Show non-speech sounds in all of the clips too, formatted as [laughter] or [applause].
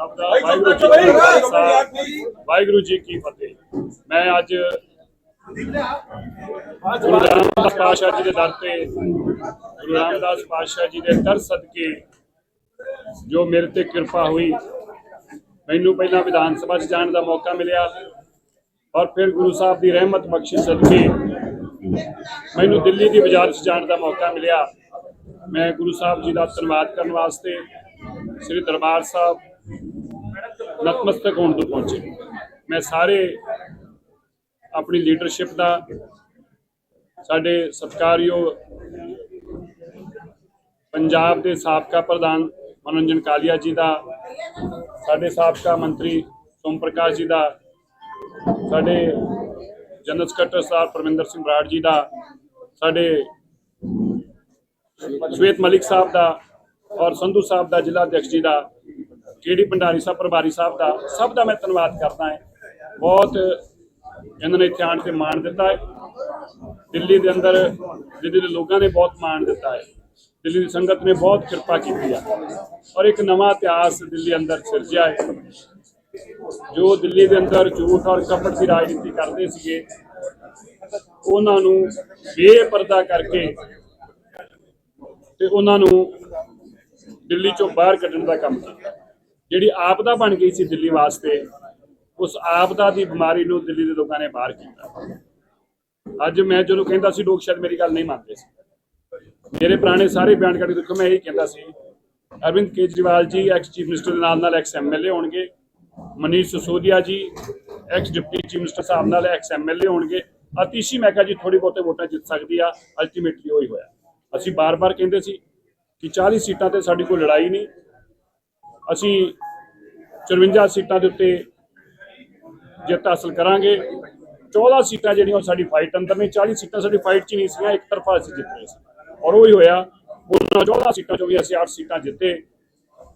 ਸਭ ਦਾ ਵਾਹਿਗੁਰੂ ਜੀ ਕੀ ਖਾਲਸਾ, ਵਾਹਿਗੁਰੂ ਜੀ ਕੀ ਫਤਿਹ। ਮੈਂ ਅੱਜ ਗੁਰੂ ਰਾਮਦਾਸ ਪਾਤਸ਼ਾਹ ਜੀ ਦੇ ਦਰ ਤੇ ਗੁਰੂ ਰਾਮਦਾਸ ਪਾਤਸ਼ਾਹ ਜੀ ਦੇ ਦਰ ਸਦਕੇ ਜੋ ਮੇਰੇ ਤੇ ਕਿਰਪਾ ਹੋਈ ਮੈਨੂੰ ਪਹਿਲਾਂ ਵਿਧਾਨ ਸਭਾ 'ਚ ਜਾਣ ਦਾ ਮੌਕਾ ਮਿਲਿਆ ਔਰ ਫਿਰ ਗੁਰੂ ਸਾਹਿਬ ਦੀ ਰਹਿਮਤ ਬਖਸ਼ਿਸ਼ ਸਦਕੇ ਮੈਨੂੰ ਦਿੱਲੀ ਦੀ ਬਾਜ਼ਾਰ 'ਚ ਜਾਣ ਦਾ ਮੌਕਾ ਮਿਲਿਆ। ਮੈਂ ਗੁਰੂ ਸਾਹਿਬ ਜੀ ਦਾ ਧੰਨਵਾਦ ਕਰਨ ਵਾਸਤੇ ਸ੍ਰੀ ਦਰਬਾਰ ਸਾਹਿਬ ਨਤਮਸਤਕ ਹੋਣ ਤੋਂ ਪਹੁੰਚੇ। ਮੈਂ ਸਾਰੇ ਆਪਣੀ ਲੀਡਰਸ਼ਿਪ ਦਾ, ਸਾਡੇ ਸਤਿਕਾਰਯੋਗ ਪੰਜਾਬ ਦੇ ਸਾਬਕਾ ਪ੍ਰਧਾਨ ਮਨੋਰੰਜਨ ਕਾਲੀਆ ਜੀ ਦਾ, ਸਾਡੇ ਸਾਬਕਾ ਮੰਤਰੀ ਸੋਮ ਪ੍ਰਕਾਸ਼ ਜੀ ਦਾ, ਸਾਡੇ ਜਨਰਲ ਸਕੱਤਰ ਸਾਹਿਬ ਪਰਮਿੰਦਰ ਸਿੰਘ ਬਰਾੜ ਜੀ ਦਾ, ਸਾਡੇ ਸ਼ਵੇਤ ਮਲਿਕ ਸਾਹਿਬ ਦਾ ਔਰ ਸੰਧੂ ਸਾਹਿਬ ਦਾ ਜ਼ਿਲ੍ਹਾ ਅਧਿਕਸ਼ ਜੀ ਦਾ ਕੇਡੀ ਭੰਡਾਰੀ ਸਾਹਿਬ, ਪਰਿਵਾਰੀ ਸਾਹਿਬ ਦਾ ਸਭ ਦਾ ਮੈਂ ਧੰਨਵਾਦ ਕਰਦਾ ਹਾਂ। ਬਹੁਤ ਇਹਨਾਂ ਨੇ ਇੱਥੇ ਆਣ ਕੇ ਮਾਣ ਦਿੱਤਾ ਹੈ। ਦਿੱਲੀ ਦੇ ਅੰਦਰ ਦਿੱਲੀ ਦੇ ਲੋਕਾਂ ਨੇ ਬਹੁਤ ਮਾਣ ਦਿੱਤਾ ਹੈ। ਦਿੱਲੀ ਦੀ ਸੰਗਤ ਨੇ ਬਹੁਤ ਕਿਰਪਾ ਕੀਤੀ ਹੈ। ਔਰ ਇੱਕ ਨਵਾਂ ਇਤਿਹਾਸ ਦਿੱਲੀ ਅੰਦਰ ਸਿਰਜਿਆ ਹੈ। ਜੋ ਦਿੱਲੀ ਦੇ ਅੰਦਰ ਝੂਠ ਔਰ ਕਪਟ ਦੀ ਰਾਜਨੀਤੀ ਕਰਦੇ ਸੀਗੇ, ਉਹਨਾਂ ਨੂੰ ਬੇਪਰਦਾ ਕਰਕੇ ਤੇ ਉਹਨਾਂ ਨੂੰ ਦਿੱਲੀ ਚੋਂ ਬਾਹਰ ਕੱਢਣ ਦਾ ਕੰਮ ਕੀਤਾ। ਜਿਹੜੀ ਆਪਦਾ ਬਣ ਗਈ ਸੀ ਦਿੱਲੀ ਵਾਸਤੇ, ਉਸ ਆਪਦਾ ਦੀ ਬਿਮਾਰੀ ਨੂੰ ਦਿੱਲੀ ਦੇ ਲੋਕਾਂ ਨੇ ਬਾਹਰ ਕੀਤਾ। ਅੱਜ ਮੈਂ ਜਦੋਂ ਕਹਿੰਦਾ ਸੀ, ਲੋਕ ਸ਼ਾਇਦ ਮੇਰੀ ਗੱਲ ਨਹੀਂ ਮੰਨਦੇ ਸੀ। ਮੇਰੇ ਪੁਰਾਣੇ ਸਾਰੇ ਬਿਆਨ ਕਰਕੇ ਦੇਖੋ, ਮੈਂ ਇਹੀ ਕਹਿੰਦਾ ਸੀ, Arvind Kejriwal ji X chief minister ਦੇ ਨਾਲ ਨਾਲ ਐਕਸ ਐਮਐਲਏ ਹੋਣਗੇ। Manish Sisodia ji ex deputy chief minister ਸਾਹਿਬ ਨਾਲ ਐਕਸ ਐਮਐਲਏ ਹੋਣਗੇ। ਅਤੀਸ਼ੀ ਮੈਂ ਕਿਹਾ ਜੀ ਥੋੜੀ ਬਹੁਤੇ ਵੋਟਾਂ ਜਿੱਤ ਸਕਦੀ ਆ ਅਲਟੀਮੇਟਲੀ ਉਹੀ ਹੋਇਆ। ਅਸੀਂ ਬਾਰ-ਬਾਰ ਕਹਿੰਦੇ ਸੀ ਕਿ 40 ਸੀਟਾਂ ਤੇ ਸਾਡੀ ਕੋਈ ਲੜਾਈ ਨਹੀਂ ਅਸੀਂ 54 ਸੀਟਾਂ ਦੇ ਉੱਤੇ ਜਿੱਤ ਹਾਸਲ ਕਰਾਂਗੇ। 14 ਸੀਟਾਂ ਜਿਹੜੀਆਂ ਉਹ ਸਾਡੀ ਫਾਈਟ ਅੰਦਰ ਨੇ 40 ਸੀਟਾਂ ਸਾਡੀ ਫਾਈਟ 'ਚ ਨਹੀਂ ਸੀਗੀਆਂ, ਇੱਕ ਤਰਫਾ ਅਸੀਂ ਜਿੱਤ ਰਹੇ ਸੀ। ਔਰ ਉਹ ਹੀ ਹੋਇਆ ਉਹਨਾਂ 14 ਸੀਟਾਂ ਚੋਂ ਵੀ ਅਸੀਂ 8 ਸੀਟਾਂ ਜਿੱਤੇ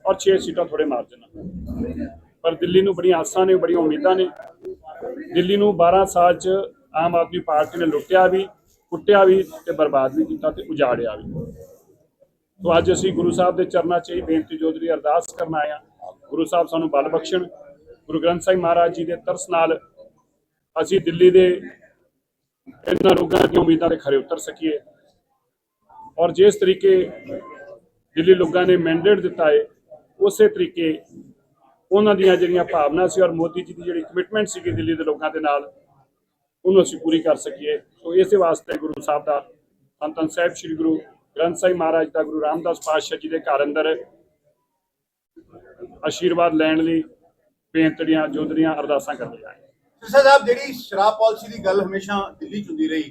ਔਰ 6 ਸੀਟਾਂ ਥੋੜੇ ਮਾਰਜਨ ਨਾਲ। ਪਰ ਦਿੱਲੀ ਨੂੰ ਬੜੀਆਂ ਆਸਾਂ ਨੇ, ਬੜੀਆਂ ਉਮੀਦਾਂ ਨੇ। ਦਿੱਲੀ ਨੂੰ 12 ਸਾਲ 'ਚ ਆਮ ਆਦਮੀ ਪਾਰਟੀ ਨੇ ਲੁੱਟਿਆ ਵੀ, ਕੁੱਟਿਆ ਵੀ ਤੇ ਬਰਬਾਦ ਵੀ ਕੀਤਾ ਤੇ ਉਜਾੜਿਆ ਵੀ। ਸੋ ਅੱਜ ਅਸੀਂ ਗੁਰੂ ਸਾਹਿਬ ਦੇ ਚਰਨਾਂ 'ਚ ਹੀ ਬੇਨਤੀ ਜੋਦਰੀ ਅਰਦਾਸ ਕਰਨ ਆਏ ਹਾਂ। ਗੁਰੂ ਸਾਹਿਬ ਸਾਨੂੰ ਬਲ ਬਖਸ਼ਣ। ਗੁਰੂ ਗ੍ਰੰਥ ਸਾਹਿਬ ਮਹਾਰਾਜ ਜੀ ਦੇ ਤਰਸ ਨਾਲ ਅਸੀਂ ਦਿੱਲੀ ਦੇ ਇਹਨਾਂ ਲੋਕਾਂ ਦੀਆਂ ਉਮੀਦਾਂ ਤੇ ਖਰੇ ਉਤਰ ਸਕੀਏ। ਔਰ ਜਿਸ ਤਰੀਕੇ ਦਿੱਲੀ ਲੋਕਾਂ ਨੇ ਮੈਂਡੇਟ ਦਿੱਤਾ ਹੈ ਉਸੇ ਤਰੀਕੇ ਉਹਨਾਂ ਦੀਆਂ ਜਿਹੜੀਆਂ ਭਾਵਨਾ ਸੀ ਔਰ ਮੋਦੀ ਜੀ ਦੀ ਜਿਹੜੀ ਕਮਿਟਮੈਂਟ ਸੀਗੀ ਦਿੱਲੀ ਦੇ ਲੋਕਾਂ ਦੇ ਨਾਲ, ਉਹਨੂੰ ਅਸੀਂ ਪੂਰੀ ਕਰ ਸਕੀਏ। ਸੋ ਇਸੇ ਵਾਸਤੇ ਗੁਰੂ ਸਾਹਿਬ ਦਾ ਧੰਨ ਧੰਨ ਸਾਹਿਬ, ਸ੍ਰੀ ਗੁਰੂ ਗ੍ਰੰਥ ਸਾਹਿਬ ਮਹਾਰਾਜ ਦਾ ਗੁਰੂ ਰਾਮਦਾਸ ਪਾਤਸ਼ਾਹ ਜੀ ਦੇ ਘਰ ਅੰਦਰ ਆਸ਼ੀਰਵਾਦ ਲੈਣ ਲਈ ਬੇਨਤੀਆਂ ਜੋਦਰੀਆਂ ਅਰਦਾਸਾਂ ਕਰਦੇ ਆਏ ਸਿਰਸਾ ਸਾਹਿਬ ਜਿਹੜੀ ਸ਼ਰਾਬ ਪਾਲਿਸੀ ਦੀ ਗੱਲ ਹਮੇਸ਼ਾ ਦਿੱਲੀ ਚ ਹੁੰਦੀ ਰਹੀ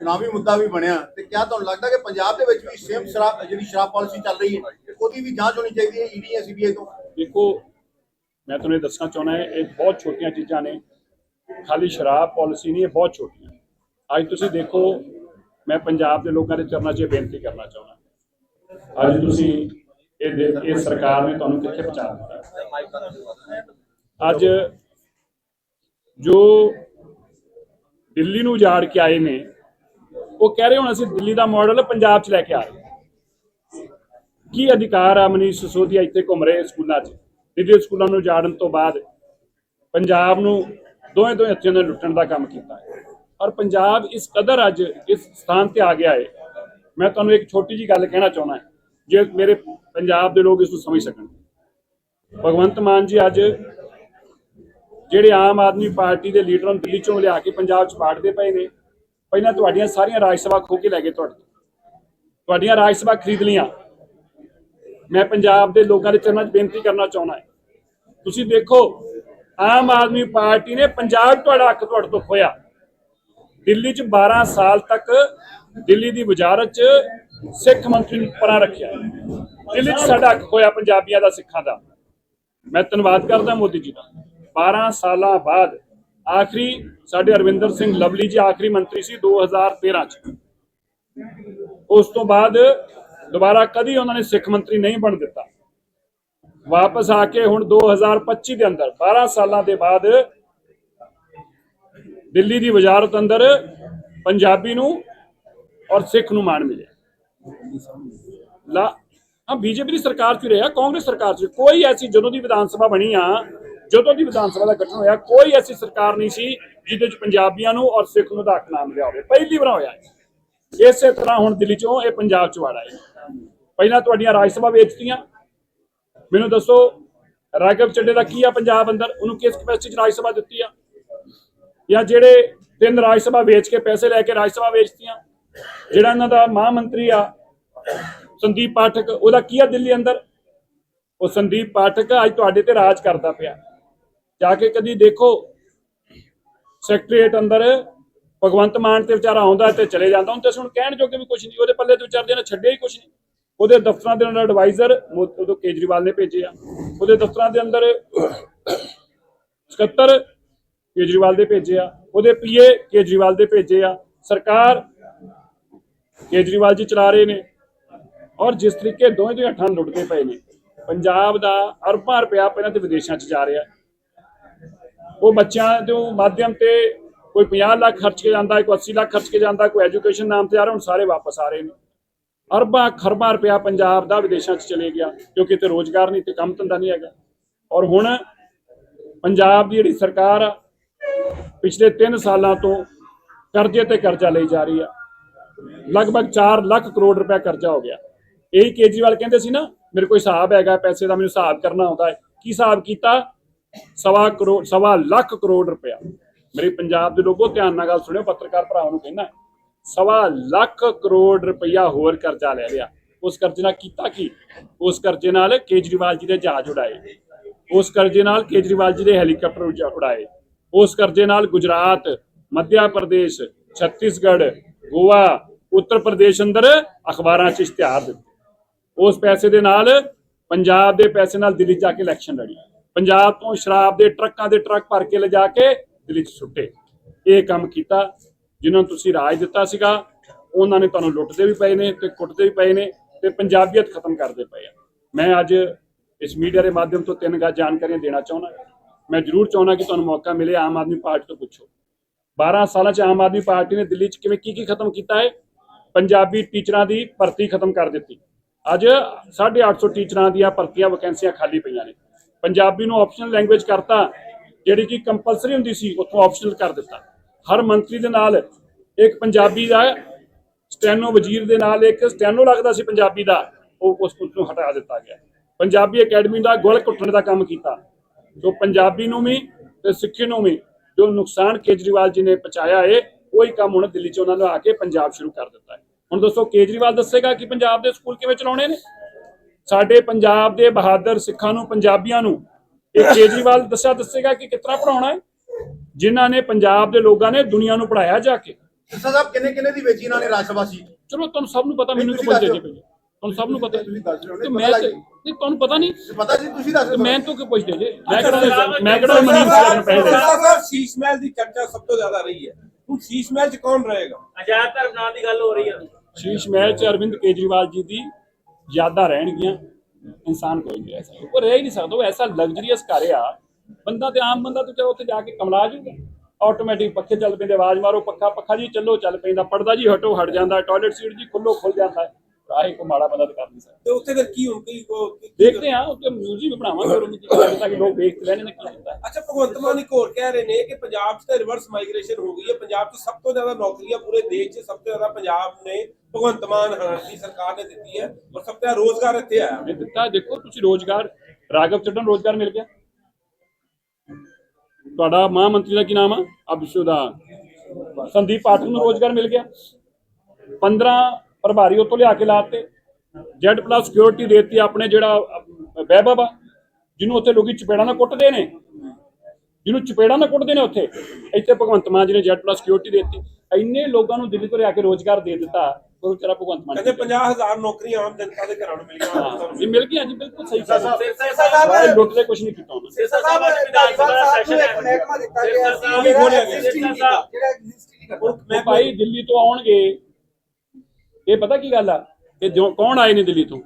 ਚੁਣਾਵੀ ਮੁੱਦਾ ਵੀ ਬਣਿਆ ਤੇ ਕਿਆ ਤੁਹਾਨੂੰ ਲੱਗਦਾ ਕਿ ਪੰਜਾਬ ਦੇ ਵਿੱਚ ਵੀ ਸੇਮ ਸ਼ਰਾਬ ਜਿਹੜੀ ਸ਼ਰਾਬ ਪਾਲਿਸੀ ਚੱਲ ਰਹੀ ਹੈ ਉਹਦੀ ਵੀ ਜਾਂਚ ਹੋਣੀ ਚਾਹੀਦੀ ਹੈ ਈਡੀ ਸੀਬੀਆਈ ਤੋਂ? ਦੇਖੋ ਮੈਂ ਤੁਹਾਨੂੰ ਇਹ ਦੱਸਣਾ ਚਾਹੁੰਦਾ ਹਾਂ ਇਹ ਬਹੁਤ ਛੋਟੀਆਂ ਚੀਜ਼ਾਂ ਨੇ। ਖਾਲੀ ਸ਼ਰਾਬ ਪਾਲਿਸੀ ਨਹੀਂ ਇਹ ਬਹੁਤ ਛੋਟੀਆਂ ਅੱਜ ਤੁਸੀਂ ਦੇਖੋ ਮੈਂ ਪੰਜਾਬ ਦੇ ਲੋਕਾਂ ਦੇ ਚਰਨਾਂ 'ਚ ਇਹ ਬੇਨਤੀ ਕਰਨਾ ਚਾਹੁੰਦਾ। ਅੱਜ ਤੁਸੀਂ ਇਹ ਇਹ ਸਰਕਾਰ ਨੇ ਤੁਹਾਨੂੰ ਕਿੱਥੇ ਪਹੁੰਚਾ ਦਿੱਤਾ? ਅੱਜ ਜੋ ਦਿੱਲੀ ਨੂੰ ਉਜਾੜ ਕੇ ਆਏ ਨੇ, ਉਹ ਕਹਿ ਰਹੇ ਹੁਣ ਅਸੀਂ ਦਿੱਲੀ ਦਾ ਮਾਡਲ ਪੰਜਾਬ 'ਚ ਲੈ ਕੇ ਆ ਰਹੇ ਕੀ ਅਧਿਕਾਰ ਆ ਮਨੀਸ਼ ਸਿਸੋਦੀਆ ਇੱਥੇ ਘੁੰਮ ਰਹੇ ਸਕੂਲਾਂ 'ਚ? ਦਿੱਲੀ ਸਕੂਲਾਂ ਨੂੰ ਉਜਾੜਨ ਤੋਂ ਬਾਅਦ ਪੰਜਾਬ ਨੂੰ ਦੋਵੇਂ ਦੋਵੇਂ ਹੱਥਾਂ ਨਾਲ ਲੁੱਟਣ ਦਾ ਕੰਮ ਕੀਤਾ ਹੈ। ਔਰ ਪੰਜਾਬ ਇਸ ਕਦਰ ਅੱਜ ਇਸ ਸਥਾਨ ਤੇ ਆ ਗਿਆ ਹੈ। ਮੈਂ ਤੁਹਾਨੂੰ ਇੱਕ ਛੋਟੀ ਜੀ ਗੱਲ ਕਹਿਣਾ ਚਾਹੁੰਦਾ ਜੇ ਮੇਰੇ ਪੰਜਾਬ ਦੇ ਲੋਕ ਇਸ ਨੂੰ ਸਮਝ ਸਕਣ। ਭਗਵੰਤ ਮਾਨ ਜੀ ਅੱਜ ਜਿਹੜੇ ਆਮ ਆਦਮੀ ਪਾਰਟੀ ਦੇ ਲੀਡਰਾਂ ਨੂੰ ਦਿੱਲੀ ਚੋਂ ਲਿਆ ਕੇ ਪੰਜਾਬ 'ਚ ਬਾੜਦੇ ਪਏ ਨੇ, ਪਹਿਲਾਂ ਤੁਹਾਡੀਆਂ ਸਾਰੀਆਂ ਰਾਜ ਸਭਾ ਖੋ ਕੇ ਲੈ ਗਏ ਤੁਹਾਡੇ ਤੋਂ। ਤੁਹਾਡੀਆਂ ਰਾਜ ਸਭਾ ਖਰੀਦ ਲੀਆਂ ਮੈਂ ਪੰਜਾਬ ਦੇ ਲੋਕਾਂ ਦੇ ਚਰਨਾਂ 'ਚ ਬੇਨਤੀ ਕਰਨਾ ਚਾਹੁੰਦਾ ਤੁਸੀਂ ਦੇਖੋ, ਆਮ ਆਦਮੀ ਪਾਰਟੀ ਨੇ ਪੰਜਾਬ ਤੁਹਾਡਾ ਹੱਕ ਤੁਹਾਡੇ ਤੋਂ ਖੋਇਆ ਦਿੱਲੀ 'ਚ 12 ਸਾਲ ਤੱਕ ਦਿੱਲੀ ਦੀ ਵਜ਼ਾਰਤ 'ਚ ਸਿੱਖ ਮੰਤਰੀ ਨੂੰ ਪਰਾਂ ਰੱਖਿਆ। ਦਿੱਲੀ 'ਚ ਸਾਡਾ ਹੱਕ ਖੋਇਆ ਪੰਜਾਬੀਆਂ ਦਾ, ਸਿੱਖਾਂ ਦਾ। ਮੈਂ ਧੰਨਵਾਦ ਕਰਦਾ ਮੋਦੀ ਜੀ ਦਾ। 12 ਸਾਲਾਂ ਬਾਅਦ ਆਖਰੀ ਸਾਡੇ ਅਰਵਿੰਦਰ ਸਿੰਘ ਲਵਲੀ ਜੀ ਆਖਰੀ ਮੰਤਰੀ ਸੀ 2013 ਚ। ਉਸ ਤੋਂ ਬਾਅਦ ਦੁਬਾਰਾ ਕਦੀ ਉਹਨਾਂ ਨੇ ਸਿੱਖ ਮੰਤਰੀ ਨਹੀਂ ਬਣ ਦਿੱਤਾ। ਵਾਪਸ ਆ ਕੇ ਹੁਣ 2025 ਦੇ ਅੰਦਰ 12 ਸਾਲਾਂ ਦੇ ਬਾਅਦ ਦਿੱਲੀ ਦੀ ਵਜ਼ਾਰਤ ਅੰਦਰ ਪੰਜਾਬੀ ਨੂੰ ਔਰ ਸਿੱਖ ਨੂੰ ਮਾਣ ਮਿਲਿਆ। ਲਾ, ਹਾਂ, ਬੀਜੇਪੀ ਦੀ ਸਰਕਾਰ ਚ ਰਿਹਾ, ਕਾਂਗਰਸ ਸਰਕਾਰ ਚ ਕੋਈ ਐਸੀ, ਜਦੋਂ ਦੀ ਵਿਧਾਨ ਸਭਾ ਬਣੀ ਆ, ਜਦੋਂ ਦੀ ਵਿਧਾਨ ਸਭਾ ਦਾ ਗਠਨ ਹੋਇਆ, ਕੋਈ ਐਸੀ ਸਰਕਾਰ ਨਹੀਂ ਸੀ ਜਿਹਦੇ ਚ ਪੰਜਾਬੀਆਂ ਨੂੰ ਔਰ ਸਿੱਖ ਨੂੰ ਦਾ ਹੱਕ ਨਾ ਮਿਲਿਆ ਹੋਵੇ। ਪਹਿਲੀ ਵਾਰ ਹੋਇਆ ਇਸੇ ਤਰ੍ਹਾਂ ਹੁਣ ਦਿੱਲੀ ਚੋਂ ਇਹ ਪੰਜਾਬ ਚ ਵਾੜਾ ਹੈ ਪਹਿਲਾਂ ਤੁਹਾਡੀਆਂ ਰਾਜ ਸਭਾ ਵੇਚਤੀਆਂ। ਮੈਨੂੰ ਦੱਸੋ ਰਾਘਵ ਚੱਡੇ ਦਾ ਕੀ ਆ ਪੰਜਾਬ ਅੰਦਰ? ਉਹਨੂੰ ਕਿਸ ਕਪੈਸਿਟੀ ਚ ਰਾਜ ਸਭਾ ਦਿੱਤੀ ਆ? ਜਾਂ ਜਿਹੜੇ ਤਿੰਨ ਰਾਜ ਸਭਾ ਵੇਚ ਕੇ ਪੈਸੇ ਲੈ ਕੇ ਰਾਜ ਸਭਾ ਵੇਚਤੀਆਂ, ਜਿਹੜਾ ਇਹਨਾਂ ਦਾ ਮਹਾਂ ਮੰਤਰੀ ਆ, ਸੰਦੀਪ ਪਾਠਕ, ਉਹਦਾ ਕੀ ਆ ਦਿੱਲੀ ਅੰਦਰ? ਉਹ ਸੰਦੀਪ ਪਾਠਕ ਅੱਜ ਤੁਹਾਡੇ ਤੇ ਰਾਜ ਕਰਦਾ ਪਿਆ। ਜਾ ਕੇ ਕਦੀ ਦੇਖੋ ਸੈਕਟਰੀਏਟ ਅੰਦਰ ਭਗਵੰਤ ਮਾਨ ਤੇ ਵਿਚਾਰਾ ਆਉਂਦਾ ਤੇ ਚਲੇ ਜਾਂਦਾ ਹੁਣ ਤੇ ਅਸੀਂ ਹੁਣ ਕਹਿਣ ਜੋਗੇ ਵੀ ਕੁਝ ਨਹੀਂ, ਉਹਦੇ ਪੱਲੇ ਤੇ ਵਿਚਾਰਦੇ ਨੇ ਛੱਡਿਆ ਹੀ ਕੁਝ ਨਹੀਂ। ਉਹਦੇ ਦਫ਼ਤਰਾਂ ਦੇ ਅੰਦਰ ਐਡਵਾਈਜ਼ਰ ਉਦੋਂ ਕੇਜਰੀਵਾਲ ਨੇ ਭੇਜੇ ਆ। ਉਹਦੇ ਦਫ਼ਤਰਾਂ ਦੇ ਅੰਦਰ [coughs] ਸਕੱਤਰ ਕੇਜਰੀਵਾਲ ਦੇ ਭੇਜੇ ਆ, ਉਹਦੇ ਪੀਏ ਕੇਜਰੀਵਾਲ ਦੇ ਭੇਜੇ ਆ, ਸਰਕਾਰ ਕੇਜਰੀਵਾਲ ਜੀ ਚਲਾ ਰਹੇ ਨੇ ਔਰ ਜਿਸ ਤਰੀਕੇ ਦੋਵੇਂ ਦੋਵੇਂ ਹੱਥਾਂ ਲੁੱਟਦੇ ਪਏ ਨੇ, ਪੰਜਾਬ ਦਾ ਅਰਬਾਂ ਰੁਪਇਆ ਪਹਿਲਾਂ ਤੇ ਵਿਦੇਸ਼ਾਂ 'ਚ ਜਾ ਰਿਹਾ। ਉਹ ਬੱਚਿਆਂ ਦੇ ਮਾਧਿਅਮ ਤੇ ਕੋਈ 50 ਲੱਖ ਖਰਚ ਕੇ ਜਾਂਦਾ, ਕੋਈ 80 ਲੱਖ ਖਰਚ ਕੇ ਜਾਂਦਾ, ਕੋਈ ਐਜੂਕੇਸ਼ਨ ਨਾਮ ਤੇ ਆ ਰਿਹਾ, ਹੁਣ ਸਾਰੇ ਵਾਪਸ ਆ ਰਹੇ ਨੇ। ਅਰਬਾਂ ਖਰਬਾਂ ਰੁਪਇਆ ਪੰਜਾਬ ਦਾ, ਵਿਦੇਸ਼ਾਂ 'ਚ ਚਲੇ ਗਿਆ ਕਿਉਂਕਿ ਤੇ ਰੋਜ਼ਗਾਰ ਨਹੀਂ ਤੇ ਕੰਮ ਧੰਦਾ ਨਹੀਂ ਹੈਗਾ। ਔਰ ਹੁਣ ਪੰਜਾਬ ਦੀ ਜਿਹੜੀ ਸਰਕਾਰ ਆ ਪਿਛਲੇ 3 ਸਾਲਾਂ ਤੋਂ ਕਰਜ਼ੇ ਤੇ ਕਰਜ਼ਾ ਲਈ ਜਾ ਰਹੀ ਆ। ਲਗਭਗ 4 ਲੱਖ ਕਰੋੜ ਰੁਪਏ ਕਰਜ਼ਾ ਹੋ ਗਿਆ। ਇਹੀ ਕੇਜਰੀਵਾਲ ਕਹਿੰਦੇ ਸੀ ਨਾ, ਮੇਰੇ ਕੋਈ ਹਿਸਾਬ ਹੈਗਾ, ਪੈਸੇ ਦਾ ਮੈਨੂੰ ਹਿਸਾਬ ਕਰਨਾ ਆਉਂਦਾ ਹੈ। ਕੀ ਹਿਸਾਬ ਕੀਤਾ? ਸਵਾ ਕਰੋੜ ਸਵਾ ਲੱਖ ਕਰੋੜ ਰੁਪਇਆ। ਮੇਰੇ ਪੰਜਾਬ ਦੇ ਲੋਕੋ ਧਿਆਨ ਨਾਲ ਗੱਲ ਸੁਣਿਓ, ਪੱਤਰਕਾਰ ਭਰਾਵਾਂ ਨੂੰ ਕਹਿੰਦਾ ਸਵਾ ਲੱਖ ਕਰੋੜ ਰੁਪਇਆ ਹੋਰ ਕਰਜ਼ਾ ਲੈ ਲਿਆ। ਉਸ ਕਰਜ਼ੇ ਨਾਲ ਕੀਤਾ ਕੀ? ਉਸ ਕਰਜ਼ੇ ਨਾਲ ਕੇਜਰੀਵਾਲ ਜੀ ਦੇ ਜਹਾਜ਼ ਉਡਾਏ। ਉਸ ਕਰਜ਼ੇ ਨਾਲ ਕੇਜਰੀਵਾਲ ਜੀ ਦੇ ਹੈਲੀਕਾਪਟਰ ਉਡਾਏ। ਉਸ ਕਰਜ਼ੇ ਨਾਲ ਗੁਜਰਾਤ ਮੱਧ ਪ੍ਰਦੇਸ਼, ਛੱਤੀਸਗੜ੍ਹ, ਗੋਆ, ਉੱਤਰ ਪ੍ਰਦੇਸ਼ ਅੰਦਰ ਅਖਬਾਰਾਂ 'ਚ ਇਸ਼ਤਿਹਾਰ ਦਿੱਤੇ। ਉਸ ਪੈਸੇ ਦੇ ਨਾਲ ਪੰਜਾਬ ਦੇ ਪੈਸੇ ਨਾਲ ਦਿੱਲੀ ਜਾ ਕੇ ਇਲੈਕਸ਼ਨ ਲੜੀ। ਪੰਜਾਬ ਤੋਂ ਸ਼ਰਾਬ ਦੇ ਟਰੱਕਾਂ ਦੇ ਟਰੱਕ ਭਰ ਕੇ ਲਿਜਾ ਕੇ ਦਿੱਲੀ 'ਚ ਸੁੱਟੇ। ਇਹ ਕੰਮ ਕੀਤਾ, ਜਿਨ੍ਹਾਂ ਨੂੰ ਤੁਸੀਂ ਰਾਜ ਦਿੱਤਾ ਸੀਗਾ, ਉਹਨਾਂ ਨੇ ਤੁਹਾਨੂੰ ਲੁੱਟਦੇ ਵੀ ਪਏ ਨੇ ਤੇ ਕੁੱਟਦੇ ਵੀ ਪਏ ਨੇ ਤੇ ਪੰਜਾਬੀਅਤ ਖਤਮ ਕਰਦੇ ਪਏ ਆ। ਮੈਂ ਅੱਜ ਇਸ ਮੀਡੀਆ ਦੇ ਮਾਧਿਅਮ ਤੋਂ ਤਿੰਨ ਗਾ ਜਾਣਕਾਰੀਆਂ ਦੇਣਾ ਚਾਹੁੰਦਾ ਮੈਂ ਜ਼ਰੂਰ ਚਾਹੁੰਦਾ ਕਿ ਤੁਹਾਨੂੰ ਮੌਕਾ ਮਿਲੇ ਆਮ ਆਦਮੀ ਪਾਰਟੀ ਤੋਂ ਪੁੱਛੋ। 12 ਸਾਲਾਂ ਚ ਆਮ ਆਦਮੀ ਪਾਰਟੀ ਨੇ ਦਿੱਲੀ ਚ ਕਿਵੇਂ ਕੀ ਕੀ ਖਤਮ ਕੀਤਾ ਹੈ? ਪੰਜਾਬੀ ਟੀਚਰਾਂ ਦੀ ਭਰਤੀ ਖਤਮ ਕਰ ਦਿੱਤੀ। ਅੱਜ 850 ਟੀਚਰਾਂ ਦੀਆਂ ਭਰਤੀਆਂ ਵੈਕੈਂਸੀਆਂ ਖਾਲੀ ਪਈਆਂ ਨੇ। ਪੰਜਾਬੀ ਨੂੰ ਆਪਸ਼ਨਲ ਲੈਂਗੁਏਜ ਕਰਤਾ, ਜਿਹੜੀ ਕਿ ਕੰਪਲਸਰੀ ਹੁੰਦੀ ਸੀ, ਉੱਥੋਂ ਆਪਸ਼ਨਲ ਕਰ ਦਿੱਤਾ। ਹਰ ਮੰਤਰੀ ਦੇ ਨਾਲ ਇੱਕ ਪੰਜਾਬੀ ਦਾ, ਸਟੈਨੋ ਵਜ਼ੀਰ ਦੇ ਨਾਲ ਇੱਕ ਸਟੈਨੋ ਲੱਗਦਾ ਸੀ ਪੰਜਾਬੀ ਦਾ, ਉਹ ਉਸ ਨੂੰ ਹਟਾ ਦਿੱਤਾ ਗਿਆ। ਪੰਜਾਬੀ ਅਕੈਡਮੀ ਦਾ ਗੋਲ ਘੁੱਟਣ ਦਾ ਕੰਮ ਕੀਤਾ। ਸੋ ਪੰਜਾਬੀ ਨੂੰ ਵੀ ਤੇ ਸਿੱਖੀ ਨੂੰ ਵੀ ਜੋ ਨੁਕਸਾਨ ਕੇਜਰੀਵਾਲ ਜੀ ਨੇ ਪਹੁੰਚਾਇਆ ਏ ਉਹੀ ਕੰਮ ਹੁਣ ਦਿੱਲੀ ਚ ਉਹਨਾਂ ਨੇ ਆ ਕੇ ਪੰਜਾਬ ਸ਼ੁਰੂ ਕਰ ਦਿੱਤਾ ਹੈ ਹੁਣ ਦੱਸੋ ਕੇਜਰੀਵਾਲ ਦੱਸੇਗਾ ਕਿ ਪੰਜਾਬ ਦੇ ਸਕੂਲ ਕਿਵੇਂ ਚਲਾਉਣੇ ਨੇ? ਸਾਡੇ ਪੰਜਾਬ ਦੇ ਬਹਾਦਰ ਸਿੱਖਾਂ ਨੂੰ ਪੰਜਾਬੀਆਂ ਨੂੰ ਇਹ ਕੇਜਰੀਵਾਲ ਦੱਸਿਆ ਦੱਸੇਗਾ ਕਿ ਕਿਤਨਾ ਪੜਾਉਣਾ ਹੈ ਜਿਨ੍ਹਾਂ ਨੇ ਪੰਜਾਬ ਦੇ ਲੋਕਾਂ ਨੇ ਦੁਨੀਆ ਨੂੰ ਪੜਾਇਆ ਜਾ ਕੇ। ਸਾਹਿਬ ਕਿੰਨੇ ਕਿੰਨੇ ਦੀ ਵੇਚੀ ਇਹਨਾਂ ਨੇ ਰਾਜ ਸਭਾ ਸੀ ਚਲੋ ਤੁਹਾਨੂੰ ਸਭ ਨੂੰ ਪਤਾ ਮੈਨੂੰ ਤੁਸੀਂ ਪੁੱਛਦੇ ਜੀ ਤੁਹਾਨੂੰ ਸਭ ਨੂੰ ਪਤਾ ਤੁਸੀਂ ਦੱਸ ਰਹੇ ਹੋ, ਤੇ ਮੈਂ। ਨਹੀਂ, ਤੁਹਾਨੂੰ ਪਤਾ ਨਹੀਂ। ਪਤਾ ਜੀ ਤੁਸੀਂ ਦੱਸ ਮੈਂ ਤੋਂ ਕਿਉਂ ਪੁੱਛਦੇ ਜੀ? ਮੈਂ ਕਿਹੜਾ ਮੈਂ ਕਿਹੜਾ ਮਨੀਸ਼ ਕਰਨ ਪੈਸੇ ਸਰ ਸ਼ੀਸ਼ ਮਹਿਲ ਦੀ ਚਰਚਾ ਸਭ ਤੋਂ ਜ਼ਿਆਦਾ ਰਹੀ ਹੈ। ਹੁਣ ਸ਼ੀਸ਼ ਮਹਿਲ ਚ ਕੌਣ ਰਹੇਗਾ? ਆਜ਼ਾਦ ਧਰਮ ਨਾਂ ਦੀ ਗੱਲ ਹੋ ਰਹੀ ਹੈ ਸ਼ੀਸ਼ ਮਹਿਲ ਚ ਅਰਵਿੰਦ ਕੇਜਰੀਵਾਲ ਜੀ ਦੀ ਯਾਦਾਂ ਰਹਿਣਗੀਆਂ। ਇਨਸਾਨ ਕੋਈ ਨਹੀਂ ਰਹਿ ਸਕਦਾ। ਉਹ ਰਹਿ ਹੀ ਨਹੀਂ ਸਕਦਾ। ਉਹ ਐਸਾ ਲਗਜ਼ਰੀਅਸ ਘਰ ਆ। ਬੰਦਾ ਤੇ ਆਮ ਬੰਦਾ ਤੇ ਉੱਥੇ ਜਾ ਕੇ ਕਮਲਾ ਜੂਗਾ। ਆਟੋਮੈਟਿਕ ਪੱਖੇ ਚੱਲ ਪੈਂਦੇ ਆਵਾਜ਼ ਮਾਰੋ ਪੱਖਾ ਪੱਖਾ ਜੀ ਚੱਲੋ ਚੱਲ ਪੈਂਦਾ। ਪਰਦਾ ਜੀ ਹਟੋ ਹਟ ਜਾਂਦਾ। ਟਾਇਲਟ ਸੀਟ ਜੀ ਖੁੱਲੋ ਖੁੱਲ ਜਾਂਦਾ। ਹੈ ਆਹੀ ਕੋ ਮਾੜਾ ਬੰਦਾ ਤਾਂ ਕਰ ਨਹੀਂ ਸਕਦਾ ਤੇ ਉੱਥੇ ਫਿਰ ਕੀ ਹੁਣ ਕੀ ਕੋ- ਕੀ- ਦੇਖਦੇ ਹਾਂ ਉੱਤੇ ਮਿਊਜ਼ੀਅਮ ਬਣਾਵਾਂਗੇ ਉਹਨੂੰ ਜਿੱਥੇ ਤੱਕ ਲੋਕ ਵੇਖਦੇ ਰਹਿਣੇ ਨੇ ਕੀ ਹੁੰਦਾ ਹੈ ਅੱਛਾ ਭਗਵੰਤ ਮਾਨ ਇੱਕ ਹੋਰ ਕਹਿ ਰਹੇ ਨੇ ਕਿ ਪੰਜਾਬ 'ਚ ਤਾਂ ਰਿਵਰਸ ਮਾਈਗ੍ਰੇਸ਼ਨ ਹੋ ਗਈ ਹੈ। ਪੰਜਾਬ 'ਚ ਸਭ ਤੋਂ ਜ਼ਿਆਦਾ ਨੌਕਰੀਆਂ ਪੂਰੇ ਦੇਸ਼ 'ਚ ਸਭ ਤੋਂ ਜ਼ਿਆਦਾ ਪੰਜਾਬ ਨੇ ਭਗਵੰਤ ਮਾਨ ਹਾਂ ਦੀ ਸਰਕਾਰ ਨੇ ਦਿੱਤੀ ਹੈ ਔਰ ਸਭ ਤੋਂ ਜ਼ਿਆਦਾ ਰੋਜ਼ਗਾਰ ਇੱਥੇ ਆਇਆ। ਇਹ ਦਿੱਤਾ ਦੇਖੋ ਤੁਸੀਂ ਰੋਜ਼ਗਾਰ ਰਾਘਵ ਚੱਡਾ ਨੂੰ ਰੋਜ਼ਗਾਰ ਮਿਲ ਗਿਆ। ਤੁਹਾਡਾ ਮਹਾਂ ਮੰਤਰੀ ਦਾ ਕੀ ਨਾਮ ਆ? ਅਬਿਸ਼ੂ ਦਾ। ਸੰਦੀਪ ਪਾਠਕ ਨੂੰ ਰੋਜ਼ਗਾਰ ਮਿਲ ਗਿਆ। 15 ਪ੍ਰਭਾਰੀ ਉੱਥੋਂ ਲਿਆ ਕੇ ਲਾਤੇ। ਜੈਡ ਪਲੱਸ ਸਿਕਿਉਰਿਟੀ ਦੇਤੀ ਆਪਣੇ ਜਿਹੜਾ ਵੈਭਵ ਆ ਜਿਹਨੂੰ ਉੱਥੇ ਲੋਕੀ ਚਪੇੜਾਂ ਨਾਲ ਕੁੱਟਦੇ ਨੇ। ਜਿਹਨੂੰ ਚਪੇੜਾਂ ਨਾਲ ਕੁੱਟਦੇ ਨੇ ਉੱਥੇ। ਇੱਥੇ ਭਗਵੰਤ ਮਾਨ ਜੀ ਨੇ ਜੈਡ ਪਲੱਸ ਸਿਕਿਉਰਿਟੀ ਦੇਤੀ। ਇੰਨੇ ਲੋਕਾਂ ਨੂੰ ਦਿੱਲੀ ਤੋਂ ਲਿਆ ਕੇ ਰੋਜ਼ਗਾਰ ਦੇ ਦਿੱਤਾ ਉਹ ਵਿਚਾਰਾ ਭਗਵੰਤ ਮਾਨ ਕਹਿੰਦੇ 50000 ਨੌਕਰੀਆਂ ਆਮ ਜਨਤਾ ਦੇ ਘਰਾਂ ਨੂੰ ਮਿਲੀਆਂ ਇਹ ਮਿਲ ਗਿਆ ਜੀ ਬਿਲਕੁਲ ਸਹੀ ਗੱਲ ਹੈ। ਸਿਰਸਾ ਸਾਹਿਬ ਲੁੱਟ ਦੇ ਕੁਝ ਨਹੀਂ ਕੀਤਾ ਉਹਨਾਂ। ਸਿਰਸਾ ਸਾਹਿਬ ਅੱਜ ਵਿਧਾਨ ਸਭਾ ਦਾ ਸੈਸ਼ਨ ਹੈ। ਮਹਿਕਮਾ ਦਿੱਤਾ ਗਿਆ ਸੀ। ਸਿਰਸਾ ਉਹ ਵੀ ਜਿਹੜਾ ਜਿਹੜਾ existing ਕਰਨਾ। ਮੈਂ ਭਾਈ ਦਿੱਲੀ ਤੋਂ ਆਉਣਗੇ। ਇਹ ਪਤਾ ਕੀ ਗੱਲ ਆ ਕਿ ਜੋ ਕੌਣ ਆਏ ਨੇ ਦਿੱਲੀ ਤੋਂ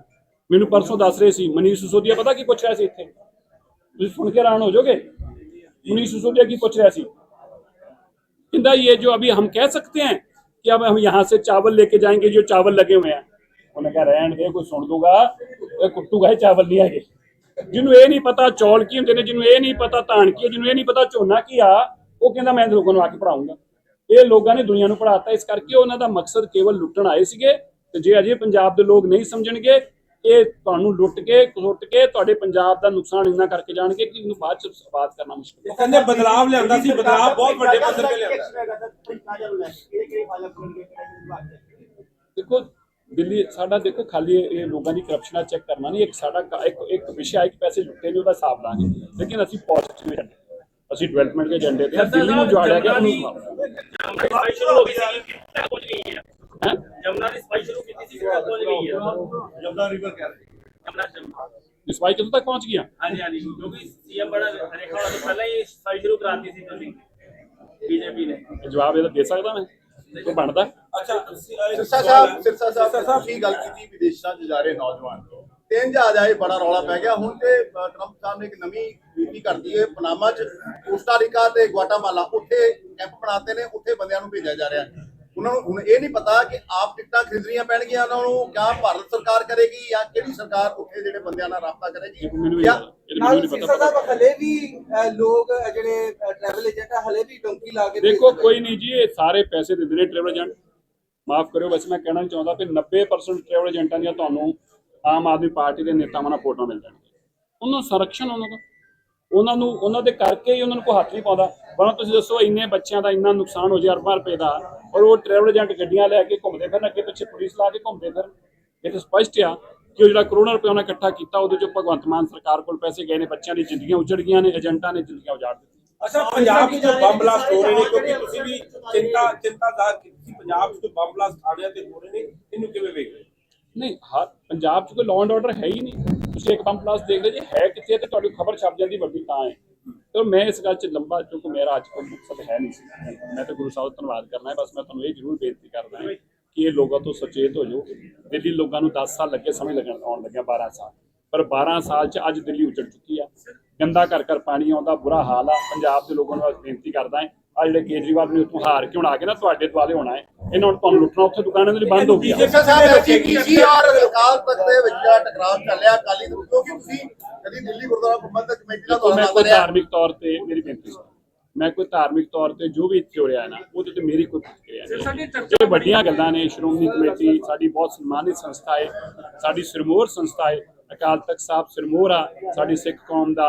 ਮੈਨੂੰ ਪਰਸੋਂ ਦੱਸ ਰਹੇ ਸੀ ਮਨੀਸ਼ ਸਿਸੋਦੀਆ ਪਤਾ ਕੀ ਪੁੱਛ ਰਿਹਾ ਸੀ ਇੱਥੇ ਤੁਸੀਂ ਸੁਣ ਕੇ ਹੈਰਾਨ ਹੋ ਜਾਓਗੇ मनीष सिसोदिया की पूछ रहा सी कहता ये जो अभी हम कह सकते हैं कि अब हम यहाँ से चावल लेके जाएंगे जो चावल लगे हुए हैं उन्होंने कहा रहन दे कोई सुन दूंगा ਇਹ ਕੁੱਟੂਗਾ ਇਹ ਚਾਵਲ ਨਹੀਂ ਹੈਗੇ ਜਿਹਨੂੰ ਇਹ ਨਹੀਂ ਪਤਾ ਚੌਲ ਕੀ ਹੁੰਦੇ ਨੇ ਜਿਹਨੂੰ ਇਹ ਨਹੀਂ ਪਤਾ ਧਾਨ ਕੀ ਹੈ ਜਿਹਨੂੰ ਇਹ ਨਹੀਂ ਪਤਾ ਝੋਨਾ ਕੀ ਆ ਉਹ ਕਹਿੰਦਾ ਮੈਂ ਲੋਕਾਂ ਨੂੰ ਆ ਕੇ ਪੜਾਉਂਗਾ ਇਹ ਲੋਕਾਂ ਨੇ ਦੁਨੀਆ ਨੂੰ ਪੜਾਤਾ ਇਸ ਕਰਕੇ ਉਹਨਾਂ ਦਾ ਮਕਸਦ ਕੇਵਲ ਲੁੱਟਣ ਆਏ ਸੀਗੇ ਤੇ ਜੇ ਅਜੇ ਪੰਜਾਬ ਦੇ ਲੋਕ ਨਹੀਂ ਸਮਝਣਗੇ ਇਹ ਤੁਹਾਨੂੰ ਲੁੱਟ ਕੇ ਲੁੱਟ ਕੇ ਤੁਹਾਡੇ ਪੰਜਾਬ ਦਾ ਨੁਕਸਾਨ ਇੰਨਾ ਕਰਕੇ ਜਾਣਗੇ ਕਿ ਇਹਨੂੰ ਬਾਅਦ ਚ ਬਾਤ ਕਰਨਾ ਮੁਸ਼ਕਿਲ ਹੈ। ਉਹ ਕਹਿੰਦੇ ਬਦਲਾਵ ਲਿਆਂਦਾ ਸੀ ਬਦਲਾਵ ਬਹੁਤ ਵੱਡੇ ਪੱਧਰ ਤੇ ਲਿਆਂਦਾ। ਦੇਖੋ ਦਿੱਲੀ ਸਾਡਾ ਦੇਖੋ ਖਾਲੀ ਇਹ ਲੋਕਾਂ ਦੀ ਕਰਪਸ਼ਨਾਂ ਚੈੱਕ ਕਰਨਾ ਨਹੀਂ ਇੱਕ ਸਾਡਾ ਇੱਕ ਇੱਕ ਵਿਸ਼ਾ ਹੈ ਕਿ ਪੈਸੇ ਲੁੱਟੇ ਨੇ ਉਹਦਾ ਹਿਸਾਬ ਲਾਂਗੇ। ਲੇਕਿਨ ਅਸੀਂ ਪੋਜ਼ਿਟਿਵ ਏਜੰਡੇ ਅਸੀਂ ਡਿਵੈਲਪਮੈਂਟ ਦੇ ਏਜੰਡੇ ਤੇ ਹਾਂ। ਦਿੱਲੀ ਨੂੰ ਜੁਆੜਿਆ ਗਿਆ ਉਹਨੂੰ ਸਫ਼ਾਈ ਸ਼ੁਰੂ ਹੋ ਗਈ ਸੀ ਕਿੱਥੇ ਪਹੁੰਚ ਗਈ ਹੈ। ਹੈਂ? ਜਮਨਾ ਦੀ ਸਫ਼ਾਈ ਸ਼ੁਰੂ ਕੀਤੀ ਸੀ ਕਿੱਥੇ ਪਹੁੰਚ ਗਈ ਹੈ। ਜਮਨਾ ਰਿਵਰ ਕਹਿ ਰਹੇ ਜਮਨਾ ਜਮਨਾ। ਸਫ਼ਾਈ ਕਿੱਥੋਂ ਤੱਕ ਪਹੁੰਚ ਗਿਆ ਹਾਂਜੀ ਹਾਂਜੀ ਕਿਉਂਕਿ ਸੀਐਮ ਬੜਾ ਰੇਖਾ ਵਾਲਾ ਤੋਂ ਪਹਿਲਾਂ ਹੀ ਸਫ਼ਾਈ ਸ਼ੁਰੂ ਕਰਾਤੀ ਸੀ ਤੁਸੀਂ ਬੀਜੇਪੀ ਨੇ। ਇਹ ਜਵਾਬ ਇਹਦਾ ਦੇ ਸਕਦਾ ਮੈਂ? ਕੋਈ ਬਣਦਾ? ਅੱਛਾ ਸਿਰਸਾ ਸਾਹਿਬ ਸਿਰਸਾ ਸਾਹਿਬ ਤੁਸੀਂ ਗੱਲ ਕੀਤੀ ਵਿਦੇਸ਼ਾਂ 'ਚ ਜਾ ਰਹੇ ਨੌਜਵਾਨ ਤਿੰਨ ਜਹਾਜ਼ ਆਏ ਬੜਾ ਰੌਲਾ ਪੈ ਗਿਆ। ਹੁਣ ਤੇ ਟਰੰਪ ਸਾਹਿਬ ਨੇ ਇੱਕ ਨਵੀਂ ਨੀਤੀ ਕਰਦੀ ਹੈ ਪਨਾਮਾ 'ਚ। ਕੋਸਟਾਰੀਕਾ ਤੇ ਗੁਆਟਾਮਾਲਾ ਉੱਥੇ ਕੈਂਪ ਬਣਾਤੇ ਨੇ ਉੱਥੇ ਬੰਦਿਆਂ ਨੂੰ ਭੇਜਿਆ ਜਾ ਰਿਹਾ ਹੈ। ਉਹਨਾਂ ਨੂੰ ਹੁਣ ਇਹ ਨਹੀਂ ਪਤਾ ਕਿ ਆਪ ਟਿਕਟਾਂ ਖਰੀਦਣੀਆਂ ਪੈਣਗੀਆਂ ਉਹਨਾਂ ਨੂੰ ਜਾਂ ਭਾਰਤ ਸਰਕਾਰ ਕਰੇਗੀ ਜਾਂ ਕਿਹੜੀ ਸਰਕਾਰ ਉੱਥੇ ਜਿਹੜੇ ਬੰਦਿਆਂ ਨਾਲ ਰਾਬਤਾ ਕਰੇਗੀ ਨਾਲ ਪਤਾ ਸਾਹਿਬ ਹਲੇ ਵੀ ਲੋਕ ਜਿਹੜੇ ਟਰੈਵਲ ਏਜੰਟ ਆ ਹਲੇ ਵੀ ਡੋਂਕੀ ਲਾ ਕੇ ਦੇਖੋ ਕੋਈ ਨਹੀਂ ਜੀ ਇਹ ਸਾਰੇ ਪੈਸੇ ਦਿੰਦੇ ਨੇ ਟਰੈਵਲ ਏਜੰਟ ਮਾਫ ਕਰਿਓ ਵੈਸੇ ਮੈਂ ਕਹਿਣਾ ਨਹੀਂ ਚਾਹੁੰਦਾ ਕਿ 90% ਟਰੈਵਲ ਏਜੰਟਾਂ ਦੀਆਂ ਤੁਹਾਨੂੰ ਆਮ ਆਦਮੀ ਪਾਰਟੀ ਦੇ ਨੇਤਾਵਾਂ ਨਾਲ ਫੋਟੋਆਂ ਮਿਲ ਜਾਣਗੀਆਂ। ਉਹਨਾਂ ਨੂੰ ਸੰਰਕਸ਼ਣ ਉਹਨਾਂ ਦਾ। ਉਹਨਾਂ ਨੂੰ ਉਹਨਾਂ ਦੇ ਕਰਕੇ ਹੀ ਉਹਨਾਂ ਨੂੰ ਕੋਈ ਹੱਥ ਨਹੀਂ ਪਾਉਂਦਾ। ਪਰ ਤੁਸੀਂ ਦੱਸੋ ਇੰਨੇ ਬੱਚਿਆਂ ਦਾ ਇੰਨਾ ਨੁਕਸਾਨ ਹੋ ਜੇ ਅਰਬਾਂ ਰੁਪਏ ਦਾ ਔਰ ਉਹ ਟਰੈਵਲ ਏਜੰਟ ਗੱਡੀਆਂ ਲੈ ਕੇ ਘੁੰਮਦੇ ਫਿਰਨ ਅੱਗੇ ਪਿੱਛੇ ਪੁਲਿਸ ਲਾ ਕੇ ਘੁੰਮਦੇ ਫਿਰਨ। ਇਹ ਤਾਂ ਸਪਸ਼ਟ ਆ ਕਿ ਉਹ ਜਿਹੜਾ ਕਰੋੜਾਂ ਰੁਪਏ ਉਹਨਾਂ ਇਕੱਠਾ ਕੀਤਾ ਉਹਦੇ ਚੋਂ ਭਗਵੰਤ ਮਾਨ ਸਰਕਾਰ ਕੋਲ ਪੈਸੇ ਗਏ ਨੇ ਬੱਚਿਆਂ ਦੀ ਜ਼ਿੰਦਗੀਆਂ ਉਜੜ ਗਈਆਂ ਨੇ ਏਜੰਟਾਂ ਨੇ ਜ਼ਿੰਦਗੀਆਂ ਉਜਾੜ ਦਿੱਤੀਆਂ। ਅੱਛਾ ਪੰਜਾਬ 'ਚ ਜੋ ਬੰਬ ਬਲਾਸਟ ਹੋ ਰਹੇ ਨੇ ਕਿਉਂਕਿ ਤੁਸੀਂ ਵੀ ਚਿੰਤਾ ਚਿੰਤਾ ਜ਼ਾਹਰ ਕੀਤੀ ਪੰਜਾਬ 'ਚ ਜੋ ਬੰਬ ਬਲਾਸਟ ਥਾਣਿਆਂ ਤੇ ਹੋ ਰਹੇ ਨੇ ਇਹਨੂੰ ਕਿਵੇਂ ਵੇਖਦੇ ਹੋ? ਨਹੀਂ ਹਰ ਪੰਜਾਬ 'ਚ ਕੋਈ ਲਾਅ ਐਂਡ ਆਰਡਰ ਹੈ ਹੀ ਨਹੀਂ। ਤੁਸੀਂ ਇੱਕ ਬੰਬ ਪਲਾਸ ਦੇਖ ਲਓ ਜੀ, ਹੈ ਕਿੱਥੇ ਤੇ ਤੁਹਾਡੀ ਖਬਰ ਛਪ ਜਾਂਦੀ, ਵੱਡੀ ਤਾਂ ਹੈ। ਤੇ ਮੈਂ ਇਸ ਗੱਲ 'ਚ ਲੰਬਾ, ਕਿਉਂਕਿ ਮੇਰਾ ਅੱਜ ਕੋਈ ਮਕਸਦ ਹੈ ਨਹੀਂ ਸੀ। ਮੈਂ ਤਾਂ ਗੁਰੂ ਸਾਹਿਬ ਧੰਨਵਾਦ ਕਰਨਾ ਹੈ, ਬਸ ਮੈਂ ਤੁਹਾਨੂੰ ਇਹ ਜ਼ਰੂਰ ਬੇਨਤੀ ਕਰਦਾ ਹਾਂ ਕਿ ਇਹ ਲੋਕਾਂ ਤੋਂ ਸੁਚੇਤ ਹੋ ਜਾਓ। ਦਿੱਲੀ ਲੋਕਾਂ ਨੂੰ 10 ਸਾਲ ਲੱਗੇ ਸਮਝ ਲੱਗਣ, ਆਉਣ ਲੱਗਿਆ 12 ਸਾਲ। ਪਰ 12 ਸਾਲ 'ਚ ਅੱਜ ਦਿੱਲੀ ਉਜੜ ਚੁੱਕੀ ਆ। ਗੰਦਾ ਘਰ ਘਰ ਪਾਣੀ ਆਉਂਦਾ, ਬੁਰਾ ਹਾਲ ਆ। ਪੰਜਾਬ ਦੇ ਲੋਕਾਂ ਨੂੰ ਮੈਂ ਬੇਨਤੀ ਕਰਦਾ ਹਾਂ ਆ ਜਿਹੜੇ ਕੇਜਰੀਵਾਲ ਨੇ ਉੱਥੋਂ ਹਾਰ ਕੇ ਹੁਣ ਆ ਕੇ ਨਾ ਤੁਹਾਡੇ ਦੁਆਲੇ ਹੋਣਾ ਹੈ। ਇਹਨਾਂ ਨੂੰ ਤੁਹਾਨੂੰ ਲੁੱਟਣਾ ਉੱਥੇ ਦੁਕਾਨਾਂ ਦੇ ਲਈ ਬੰਦ ਹੋ ਗਈਆਂ ਸਿਰਸਾ ਸਾਹਿਬ ਐਸਜੀਪੀਸੀ ਔਰ ਅਕਾਲ ਤਖਤ ਦੇ ਵਿੱਚ ਜਿਹੜਾ ਟਕਰਾਅ ਚੱਲਿਆ ਅਕਾਲੀ ਦਲ ਕਿਉਂਕਿ ਤੁਸੀਂ ਕਦੀ ਦਿੱਲੀ ਗੁਰਦੁਆਰਾ ਪ੍ਰਬੰਧਕ ਕਮੇਟੀ ਦਾ ਦੌਰਾ ਮੈਂ ਕਰ ਕੋਈ ਰਿਹਾ। ਧਾਰਮਿਕ ਤੌਰ ਤੇ ਮੇਰੀ ਬੇਨਤੀ ਸੁਣੋ। ਮੈਂ ਕੋਈ ਧਾਰਮਿਕ ਤੌਰ ਤੇ ਜੋ ਵੀ ਇੱਥੇ ਹੋ ਰਿਹਾ ਹੈ ਨਾ ਉਹਦੇ ਤੇ ਮੇਰੀ ਕੋਈ ਪ੍ਰਤੀਕਿਰਿਆ ਨਹੀਂ ਇਹ ਵੱਡੀਆਂ ਗੱਲਾਂ ਨੇ ਸ਼੍ਰੋਮਣੀ ਕਮੇਟੀ ਸਾਡੀ ਬਹੁਤ ਸਨਮਾਨਿਤ ਸੰਸਥਾ ਹੈ ਸਾਡੀ ਸਿਰਮੌਰ ਸੰਸਥਾ ਹੈ ਅਕਾਲ ਤਖਤ ਸਾਹਿਬ ਸਿਰਮੌਰ ਆ ਸਾਡੀ ਸਿੱਖ ਕੌਮ ਦਾ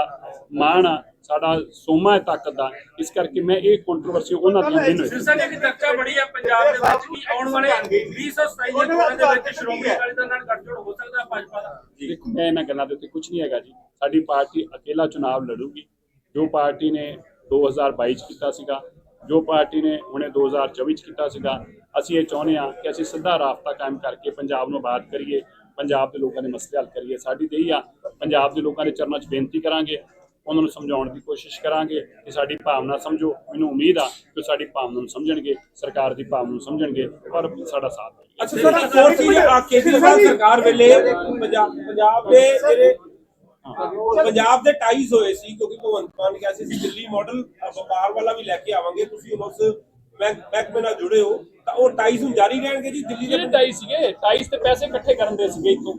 ਮਾਣ ਆ ਸਾਡਾ ਸੋਮਾ ਹੈ ਤਾਕਤ ਦਾ ਇਸ ਕਰਕੇ ਮੈਂ ਇਹ ਕੰਟਰੋਵਰਸੀ ਉਹਨਾਂ ਦੀਆਂ ਨਹੀਂ ਹੋਈ ਸਿਰਸਾ ਦੀ ਚਰਚਾ ਬੜੀ ਹੈ ਪੰਜਾਬ ਦੇ ਵਿੱਚ ਕਿ ਆਉਣ ਵਾਲੇ 2027 ਦੇ ਚੋਣਾਂ ਦੇ ਵਿੱਚ ਸ਼੍ਰੋਮਣੀ ਅਕਾਲੀ ਦਲ ਨਾਲ ਗੱਠਜੋੜ ਹੋ ਸਕਦਾ ਹੈ ਭਾਜਪਾ ਦਾ? ਦੇਖੋ ਮੈਂ ਇਹਨਾਂ ਗੱਲਾਂ ਦੇ ਉੱਤੇ ਕੁਝ ਨਹੀਂ ਹੈਗਾ ਜੀ। ਸਾਡੀ ਪਾਰਟੀ ਅਕੇਲਾ ਚੁਣਾਵ ਲੜੂਗੀ। ਜੋ ਪਾਰਟੀ ਨੇ 2022 ਚ ਕੀਤਾ ਸੀਗਾ ਜੋ ਪਾਰਟੀ ਨੇ ਹੁਣੇ 2024 ਚ ਕੀਤਾ ਸੀਗਾ ਅਸੀਂ ਇਹ ਚਾਹੁੰਦੇ ਹਾਂ ਕਿ ਅਸੀਂ ਸਿੱਧਾ ਰਾਬਤਾ ਕਾਇਮ ਕਰਕੇ ਪੰਜਾਬ ਨੂੰ ਆਬਾਦ ਕਰੀਏ ਪੰਜਾਬ ਦੇ ਲੋਕਾਂ ਦੇ ਮਸਲੇ ਹੱਲ ਕਰੀਏ। ਸਾਡੀ ਤੇ ਹੀ ਆ ਪੰਜਾਬ ਦੇ ਲੋਕਾਂ ਦੇ ਚਰਨਾਂ 'ਚ ਬੇਨਤੀ ਕਰਾਂਗੇ ਉਹਨਾਂ ਨੂੰ ਸਮਝਾਉਣ ਦੀ ਕੋਸ਼ਿਸ਼ ਕਰਾਂਗੇ ਕਿ ਸਾਡੀ ਭਾਵਨਾ ਸਮਝੋ। ਮੈਨੂੰ ਉਮੀਦ ਆ ਕਿ ਸਾਡੀ ਭਾਵਨਾ ਨੂੰ ਸਮਝਣਗੇ ਸਰਕਾਰ ਦੀ ਭਾਵਨਾ ਨੂੰ ਸਮਝਣਗੇ ਪਰ ਸਾਡਾ ਸਾਥ ਦੇਣਗੇ ਅੱਛਾ ਸਰ ਇੱਕ ਹੋਰ ਚੀਜ਼ ਆ? ਕੇਜਰੀਵਾਲ ਸਰਕਾਰ ਵੇਲੇ ਪੰਜਾਬ ਦੇ ਜਿਹੜੇ ਪੰਜਾਬ ਦੇ ਟਾਈਜ਼ ਹੋਏ ਸੀ ਕਿਉਂਕਿ ਭਗਵੰਤ ਮਾਨ ਨੇ ਕਿਹਾ ਸੀ ਅਸੀਂ ਦਿੱਲੀ ਮਾਡਲ ਵਪਾਰ ਵਾਲਾ ਵੀ ਲੈ ਕੇ ਆਵਾਂਗੇ ਤੁਸੀਂ ਉਸ ਬੈਂਕ ਮਹਿਕਮੇ ਨਾਲ ਜੁੜੇ ਹੋ। ਤਾਂ ਉਹ ਟਾਈਜ਼ ਹੁਣ ਜਾਰੀ ਰਹਿਣਗੇ ਜੀ ਦਿੱਲੀ ਜਿਹੜੇ ਦੇ ਟਾਈਸ ਸੀਗੇ ਟਾਈਸ ਤੇ ਪੈਸੇ ਇਕੱਠੇ ਕਰਨ ਦੇ ਸੀਗੇ ਇੱਥੋਂ।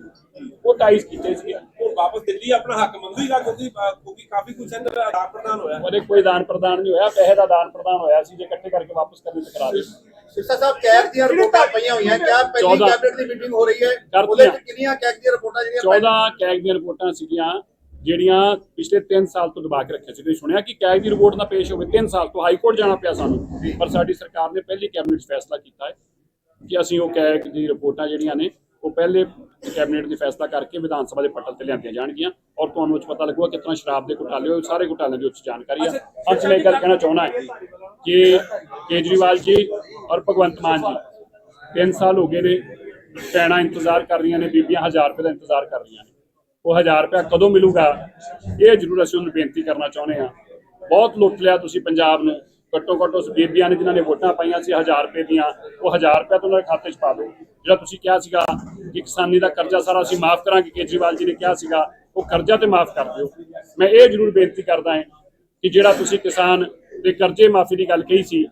ਉਹ ਟਾਈਸ ਕੀਤੇ ਸੀਗੇ। ਵਾਪਸ ਦਿੱਲੀ ਆਪਣਾ ਹੱਕ ਮੰਗੂਗਾ ਕਿਉਂਕਿ ਕਿਉਂਕਿ ਕਾਫੀ ਕੁਝ ਅੰਦਰ ਆਦਾਨ ਪ੍ਰਦਾਨ ਹੋਇਆ। ਉਹਦੇ ਕੋਈ ਦਾਨ ਪ੍ਰਦਾਨ ਨਹੀਂ ਹੋਇਆ ਪੈਸੇ ਦਾ ਦਾਨ ਪ੍ਰਦਾਨ ਹੋਇਆ ਸੀ ਜੇ ਇਕੱਠੇ ਕਰਕੇ ਵਾਪਸ ਕਰਨੇ ਤੇ ਕਰਾ ਦੇ ਸਿਰਸਾ ਸਾਹਿਬ ਕੈਗ ਦੀਆਂ ਰਿਪੋਰਟਾਂ ਪਈਆਂ ਹੋਈਆਂ ਕਿਆ ਪਹਿਲੀ ਚੌਦਾਂ। ਕੈਬਨਿਟ ਦੀ ਮੀਟਿੰਗ ਹੋ ਰਹੀ ਹੈ। ਉਹਦੇ ਵਿੱਚ ਕਿੰਨੀਆਂ ਕੈਗ ਦੀਆਂ ਰਿਪੋਰਟਾਂ ਜਿਹੜੀਆਂ 14 ਕੈਗ ਦੀਆਂ ਰਿਪੋਰਟਾਂ ਸੀਗੀਆਂ ਜਿਹੜੀਆਂ ਪਿਛਲੇ 3 ਸਾਲ ਤੋਂ ਦਬਾ ਕੇ ਰੱਖਿਆ ਸੀ। ਤੁਸੀਂ ਸੁਣਿਆ ਕਿ ਕੈਗ ਦੀ ਰਿਪੋਰਟ ਨਾ ਪੇਸ਼ ਹੋਵੇ 3 ਸਾਲ ਤੋਂ ਹਾਈ ਕੋਰਟ ਜਾਣਾ ਪਿਆ ਸਾਨੂੰ ਪਰ ਸਾਡੀ ਸਰਕਾਰ ਨੇ ਪਹਿਲੀ ਕੈਬਨਿਟ 'ਚ ਫੈਸਲਾ ਕੀਤਾ ਹੈ ਕਿ ਅਸੀਂ ਉਹ ਕੈਗ ਦੀ ਰਿਪੋਰਟਾਂ ਜਿਹੜੀਆਂ ਨੇ ਉਹ ਪਹਿਲੇ ਕੈਬਨਿਟ ਦੀ ਫੈਸਲਾ ਕਰਕੇ ਵਿਧਾਨ ਸਭਾ ਦੇ ਪੱਟਲ ਤੇ ਲਿਆਂਦੀਆਂ ਜਾਣਗੀਆਂ ਔਰ ਤੁਹਾਨੂੰ 'ਚ ਪਤਾ ਲੱਗੂਗਾ ਕਿਤਨਾ ਸ਼ਰਾਬ ਦੇ ਘੁਟਾਲੇ ਹੋਏ ਸਾਰੇ ਘੁਟਾਲਿਆਂ ਦੀ ਉੱਚ ਜਾਣਕਾਰੀ ਆ। ਅੰਤ ਮੈਂ ਗੱਲ ਕਹਿਣਾ ਚਾਹੁੰਦਾ ਹੈ ਕਿ ਕੇਜਰੀਵਾਲ ਜੀ ਔਰ ਭਗਵੰਤ ਮਾਨ ਜੀ ਤਿੰਨ ਸਾਲ ਹੋ ਗਏ ਨੇ ਭੈਣਾਂ ਇੰਤਜ਼ਾਰ ਕਰ ਰਹੀਆਂ ਨੇ ਬੀਬੀਆਂ 1000 ਰੁਪਏ ਦਾ ਇੰਤਜ਼ਾਰ ਕਰ ਰਹੀਆਂ ਨੇ। ਉਹ 1000 ਰੁਪਏ ਕਦੋਂ ਮਿਲੂਗਾ? ਇਹ ਜ਼ਰੂਰ ਅਸੀਂ ਉਹਨੂੰ ਬੇਨਤੀ ਕਰਨਾ ਚਾਹੁੰਦੇ ਹਾਂ। ਬਹੁਤ ਲੁੱਟ ਲਿਆ ਤੁਸੀਂ ਪੰਜਾਬ ਨੂੰ। ਘੱਟੋ ਘੱਟ ਉਸ ਬੀਬੀਆਂ ਨੇ ਜਿਨ੍ਹਾਂ ਨੇ ਵੋਟਾਂ ਪਾਈਆਂ ਸੀ 1000 ਰੁਪਏ ਦੀਆਂ, ਉਹ 1000 ਰੁਪਏ ਤੋਂ ਉਹਨਾਂ ਦੇ ਖਾਤੇ 'ਚ ਪਾ ਦਿਓ। ਜਿਹੜਾ ਤੁਸੀਂ ਕਿਹਾ ਸੀਗਾ ਕਿ ਕਿਸਾਨੀ ਦਾ ਕਰਜ਼ਾ ਸਾਰਾ ਅਸੀਂ ਮਾਫ ਕਰਾਂਗੇ, ਕੇਜਰੀਵਾਲ ਜੀ ਨੇ ਕਿਹਾ ਸੀਗਾ, ਉਹ ਕਰਜ਼ਾ ਤੇ ਮਾਫ ਕਰ ਦਿਓ। ਮੈਂ ਇਹ ਜ਼ਰੂਰ ਬੇਨਤੀ ਕਰਦਾ ਹਾਂ ਕਿ ਜਿਹੜਾ ਤੁਸੀਂ ਕਿਸਾਨ ਦੇ ਕਰਜ਼ੇ ਮਾਫੀ ਦੀ ਗੱਲ ਕਹੀ ਸੀ,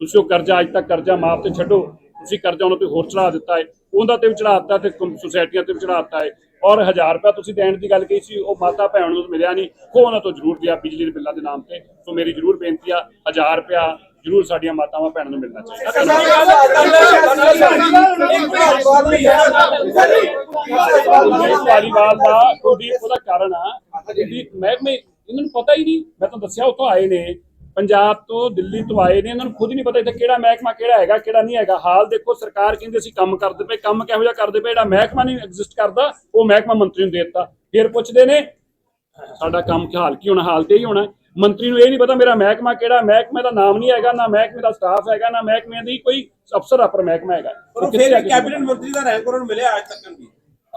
ਤੁਸੀਂ ਉਹ ਕਰਜ਼ਾ ਅੱਜ ਤੱਕ ਕਰਜ਼ਾ ਮਾਫ ਤੇ ਛੱਡੋ। ਤੁਸੀਂ ਕਰਜ਼ਾ ਉਹਨਾਂ ਤੇ ਹੋਰ ਚੜਾ ਦਿੱਤਾ ਹੈ। ਉਹਦਾ ਤੇ ਵੀ ਚੜਾ ਦਿੱਤਾ ਤੇ ਸੁਸਾਇਟੀਆਂ ਤੇ ਵੀ ਚੜਾ ਦਿੱਤਾ ਹੈ। ਔਰ 1000 ਰੁਪਏ ਤੁਸੀਂ ਦੇਣ ਦੀ ਗੱਲ ਕਹੀ ਸੀ, ਉਹ ਮਾਤਾ ਭੈਣ ਨੂੰ ਮਿਲਿਆ ਨਹੀਂ। ਉਹ ਉਹਨਾਂ ਤੋਂ ਜ਼ਰੂਰ ਦਿਆ ਬਿਜਲੀ ਦੇ ਬਿੱਲਾਂ ਦੇ ਨਾਮ ਤੇ। ਸੋ ਮੇਰੀ ਜ਼ਰੂਰ ਬੇਨਤੀ ਆ 1000 ਰੁਪਇਆ ਜ਼ਰੂਰ ਸਾਡੀਆਂ ਮਾਤਾਵਾਂ ਭੈਣਾਂ ਨੂੰ ਮਿਲਣਾ ਚਾਹੀਦਾ। ਕੁਲਦੀਪ ਦਾ ਕੁਲਦੀਪ ਉਹਦਾ ਕਾਰਨ ਆ। ਕੁਲਦੀਪ ਮਹਿਕਮੇ ਇਹਨਾਂ ਨੂੰ ਪਤਾ ਹੀ ਨਹੀਂ, ਮੈਂ ਤੁਹਾਨੂੰ ਦੱਸਿਆ ਉੱਥੋਂ ਆਏ ਨੇ। ਪੰਜਾਬ ਤੋਂ ਦਿੱਲੀ ਤੋਂ ਆਏ ਨੇ ਇਹਨਾਂ ਨੂੰ ਖੁਦ ਨਹੀਂ ਪਤਾ ਇੱਥੇ ਕਿਹੜਾ ਮਹਿਕਮਾ ਕਿਹੜਾ ਹੈਗਾ ਕਿਹੜਾ ਨਹੀਂ ਹੈਗਾ। ਹਾਲ ਦੇਖੋ ਸਰਕਾਰ ਕਹਿੰਦੀ ਅਸੀਂ ਕੰਮ ਕਰਦੇ ਪਏ ਕੰਮ ਕਿਹੋ ਜਿਹਾ ਕਰਦੇ ਪਏ ਜਿਹੜਾ ਮਹਿਕਮਾ ਨਹੀਂ ਐਗਜ਼ਿਸਟ ਕਰਦਾ ਉਹ ਮਹਿਕਮਾ ਮੰਤਰੀ ਨੂੰ ਦੇ ਦਿੱਤਾ। ਫਿਰ ਪੁੱਛਦੇ ਨੇ ਸਾਡਾ ਕੰਮ ਕੀ ਹਾਲ ਕੀ ਹੋਣਾ ਹਾਲ ਤੇ ਹੀ ਹੋਣਾ ਮੰਤਰੀ ਨੂੰ ਇਹ ਨਹੀਂ ਪਤਾ ਮੇਰਾ ਮਹਿਕਮਾ ਕਿਹੜਾ ਮਹਿਕਮੇ ਦਾ ਨਾਮ ਨਹੀਂ ਹੈਗਾ ਨਾ ਮਹਿਕਮੇ ਦਾ ਸਟਾਫ ਹੈਗਾ ਨਾ ਮਹਿਕਮੇ ਦੀ ਕੋਈ ਅਫਸਰ ਅਪਰ ਮਹਿਕਮਾ ਹੈਗਾ। ਪਰ ਫਿਰ ਕੈਬਨਿਟ ਮੰਤਰੀ ਦਾ ਰੈਂਕ ਉਹਨਾਂ ਨੂੰ ਮਿਲਿਆ ਅੱਜ ਤੱਕ ਉਹ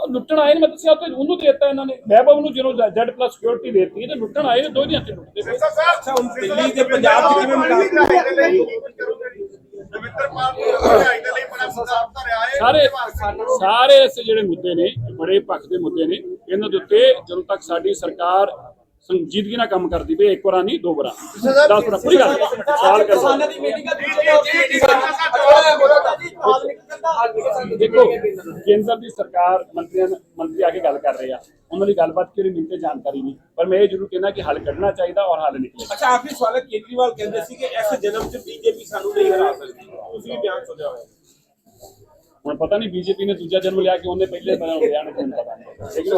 ਲੁੱਟਣ ਆਏ ਨੇ ਮੈਂ ਦੱਸਿਆ ਉੱਥੇ ਉਹਨੂੰ ਦੇ ਦਿੱਤਾ ਇਹਨਾਂ ਨੇ। ਮਹਿਬੂਬ ਨੂੰ ਜਦੋਂ ਜ਼ੈਡ ਪਲੱਸ ਸਿਕਿਉਰਿਟੀ ਦੇਤੀ ਤੇ ਲੁੱਟਣ ਆਏ ਨੇ ਦੋ ਦੀਆਂ ਤੇ ਲੁੱਟਦੇ ਪਏ। ਅੱਛਾ ਹੁਣ ਦਿੱਲੀ ਤੇ ਪੰਜਾਬ ਚ ਕਿਵੇਂ ਮੁਕਾਬਲਾ ਰਵਿੰਦਰਪਾਲ ਭਰਜਾਈ ਦੇ ਲਈ ਬੜਾ ਮੁਕਾਬਲਾ ਰਿਹਾ ਹੈ। ਸਾਰੇ ਸਾਰੇ ਐਸੇ ਜਿਹੜੇ ਮੁੱਦੇ ਨੇ ਬੜੇ ਪੱਖ ਦੇ ਮੁੱਦੇ ਨੇ ਇਹਨਾਂ ਦੇ ਉੱਤੇ ਜਦੋਂ ਤੱਕ ਸਾਡੀ ਸਰਕਾਰ ਸੰਜੀਦਗੀ ਨਾਲ ਕੰਮ ਕਰਦੀ ਪਈ ਇੱਕ ਵਾਰ ਨਹੀਂ ਦੋ ਵਾਰ 10 ਵਾਰ ਪੂਰੀ ਗੱਲ ਸਵਾਲ ਕਰ ਦੇਖੋ ਕੇਂਦਰ ਦੀ ਸਰਕਾਰ ਮੰਤਰੀਆਂ ਮੰਤਰੀ ਆ ਕੇ ਗੱਲ ਕਰ ਰਹੇ ਆ ਉਹਨਾਂ ਦੀ ਗੱਲਬਾਤ ਕਿਹੜੀ ਮਿਲਤੇ ਜਾਣਕਾਰੀ ਨਹੀਂ ਪਰ ਮੈਂ ਇਹ ਜ਼ਰੂਰ ਕਹਿਣਾ ਕਿ ਹੱਲ ਕੱਢਣਾ ਚਾਹੀਦਾ ਔਰ ਹੱਲ ਨਿਕਲੇ ਅੱਛਾ ਆਖਰੀ ਸਵਾਲ ਹੈ ਕੇਜਰੀਵਾਲ ਕਹਿੰਦੇ ਸੀ ਕਿ ਇਸ ਜਨਮ ਚ ਬੀਜੇਪੀ ਸਾਨੂੰ ਨਹੀਂ ਹਰਾ ਸਕਦੀ ਤੁਸੀਂ ਵੀ ਬਿਆਨ ਸੁਣਿਆ ਹੋਇਆ ਹੁਣ ਪਤਾ ਨਹੀਂ ਬੀਜੇਪੀ ਨੇ ਦੂਜਾ ਜਨਮ ਲਿਆ ਕਿ ਉਹਨੇ ਪਹਿਲੇ ਬਣਾ ਲਿਆ ਨਾ ਪਤਾ ਨਹੀਂ ਲੇਕਿਨ